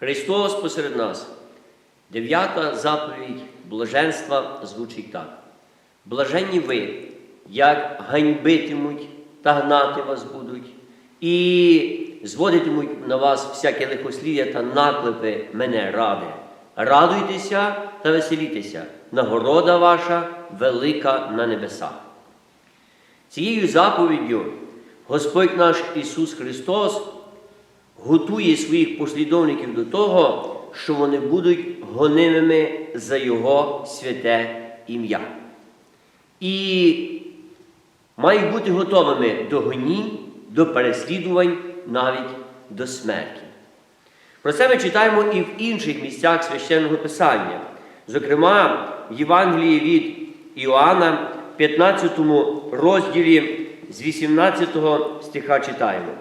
Христос посеред нас. Дев'ята заповідь блаженства звучить так. Блаженні ви, як ганьбитимуть та гнати вас будуть, і зводитимуть на вас всяке лихослів'я та наклепи мене ради. Радуйтеся та веселітеся, нагорода ваша велика на небесах. Цією заповіддю Господь наш Ісус Христос готує своїх послідовників до того, що вони будуть гонимими за Його святе ім'я. І мають бути готовими до гонінь, до переслідувань, навіть до смерті. Про це ми читаємо і в інших місцях священного Писання. Зокрема, в Євангелії від Іоанна, 15 розділі з 18 стиха читаємо,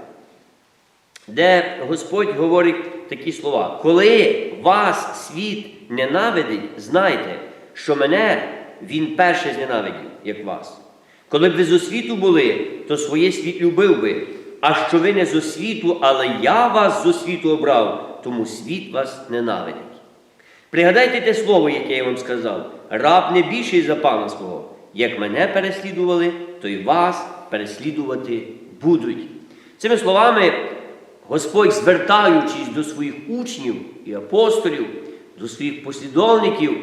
де Господь говорить такі слова: Коли вас світ ненавидить, знайте, що мене Він перше зненавидів, як вас. Коли б ви з освіту були, то своє світ любив би. А що ви не з освіту, але я вас з освіту обрав, тому світ вас ненавидить. Пригадайте те слово, яке я вам сказав: раб не більший за пана свого. Як мене переслідували, то й вас переслідувати будуть. Цими словами Господь, звертаючись до своїх учнів і апостолів, до своїх послідовників,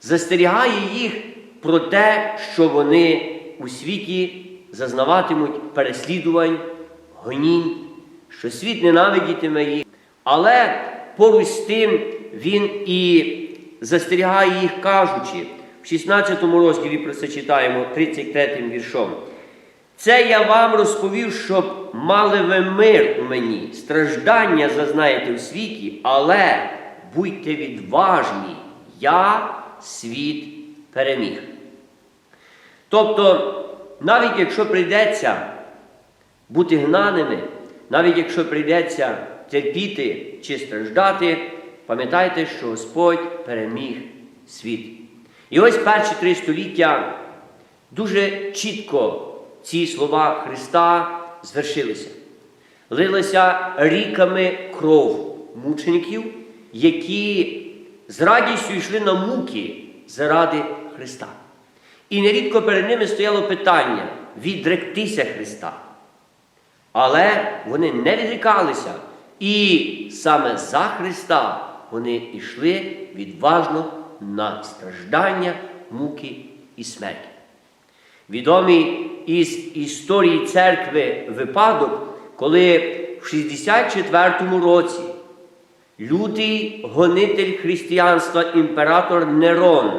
застерігає їх про те, що вони у світі зазнаватимуть переслідувань, гонінь, що світ ненавидітиме їх. Але поруч з тим він і застерігає їх, кажучи, в 16 розділі про це читаємо 33 віршом. Це я вам розповів, щоб мали ви мир у мені, страждання зазнаєте в світі, але будьте відважні, я світ переміг. Тобто, навіть якщо прийдеться бути гнаними, навіть якщо прийдеться терпіти чи страждати, пам'ятайте, що Господь переміг світ. І ось перші три століття дуже чітко ці слова Христа звершилися. Лилася ріками кров мучеників, які з радістю йшли на муки заради Христа. І нерідко перед ними стояло питання відректися Христа. Але вони не відрікалися. І саме за Христа вони йшли відважно на страждання, муки і смерть. Відомий із історії церкви випадок, коли в 64 році лютий гонитель християнства імператор Нерон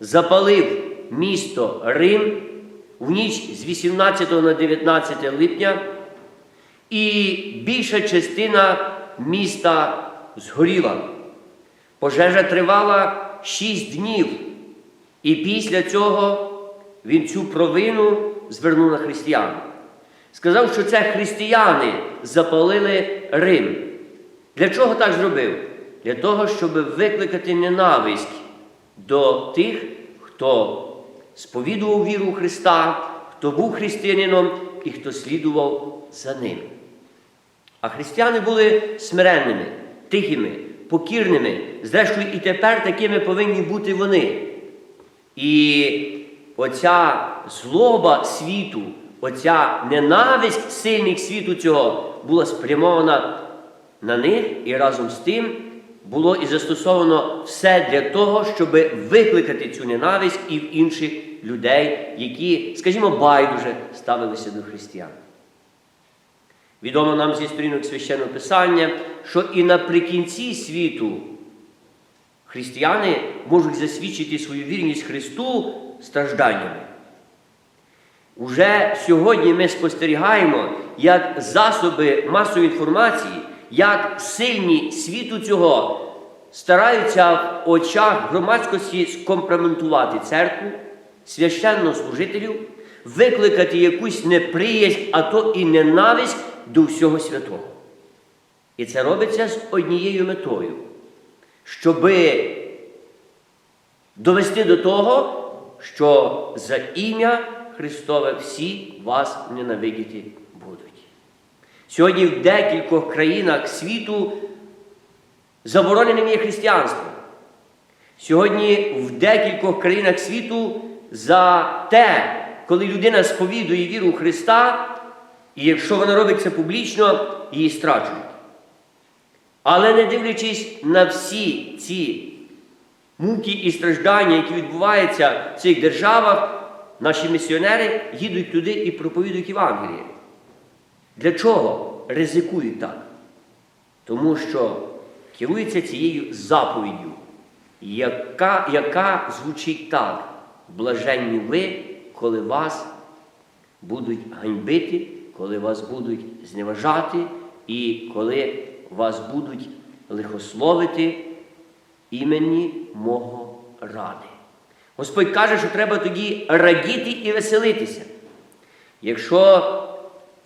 запалив місто Рим в ніч з 18 на 19 липня, і більша частина міста згоріла. Пожежа тривала 6 днів, і після цього він цю провину звернув на християн. Сказав, що це християни запалили Рим. Для чого так зробив? Для того, щоб викликати ненависть до тих, хто сповідував віру у Христа, хто був християнином і хто слідував за ним. А християни були смиренними, тихими, покірними, зрештою, і тепер такими повинні бути вони. І оця злоба світу, оця ненависть сильних світу цього була спрямована на них, і разом з тим було і застосовано все для того, щоб викликати цю ненависть і в інших людей, які, скажімо, байдуже ставилися до християн. Відомо нам зі сторінок священного Писання, що і наприкінці світу християни можуть засвідчити свою вірність Христу стражданнями. Уже сьогодні ми спостерігаємо, як засоби масової інформації, як сильні світу цього стараються в очах громадськості скомпроментувати церкву, священнослужителів, викликати якусь неприязнь, а то і ненависть до всього святого. І це робиться з однією метою, щоби довести до того, що за ім'я Христове всі вас ненавидіти будуть. Сьогодні в декількох країнах світу Забороненим є християнство. Сьогодні в декількох країнах світу за те, коли людина сповідує віру Христа, і якщо вона робить це публічно, її страчують. Але не дивлячись на всі ці муки і страждання, які відбуваються в цих державах, наші місіонери їдуть туди і проповідують Євангеліє. Для чого ризикують так? Тому що керуються цією заповіддю, яка, яка звучить так: блаженні ви, коли вас будуть ганьбити, коли вас будуть зневажати, і коли вас будуть лихословити імені мого ради. Господь каже, що треба тоді радіти і веселитися. Якщо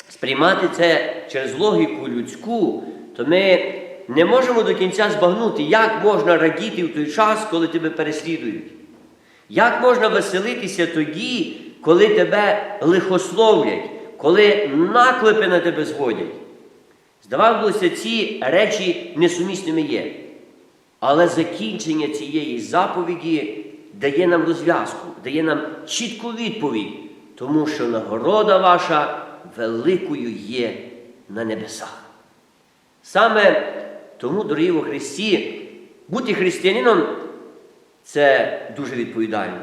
сприймати це через логіку людську, то ми не можемо до кінця збагнути, як можна радіти в той час, коли тебе переслідують. Як можна веселитися тоді, коли тебе лихословлять, коли наклепи на тебе зводять? Здавалося, ці речі несумісними є. Але закінчення цієї заповіді дає нам розв'язку, дає нам чітку відповідь, тому що нагорода ваша великою є на небесах. Саме тому, дорогі во Христі, бути християнином це дуже відповідально.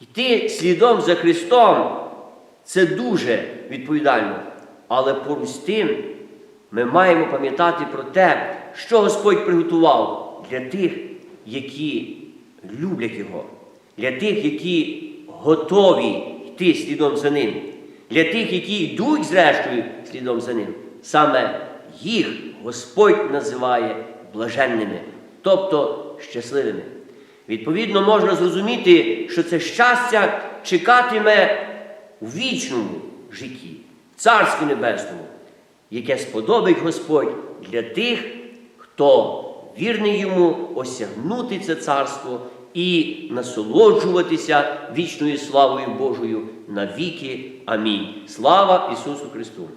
Йти слідом за Христом це дуже відповідально. Але поруч з тим ми маємо пам'ятати про те, що Господь приготував для тих, які люблять Його, для тих, які готові йти слідом за ним, для тих, які йдуть, зрештою, слідом за ним. Саме їх Господь називає блаженними, тобто щасливими. Відповідно, можна зрозуміти, що це щастя чекатиме у вічному житті, в Царстві Небесному, яке сподобить Господь для тих, хто вірний йому осягнути це царство і насолоджуватися вічною славою Божою навіки. Амінь. Слава Ісусу Христу!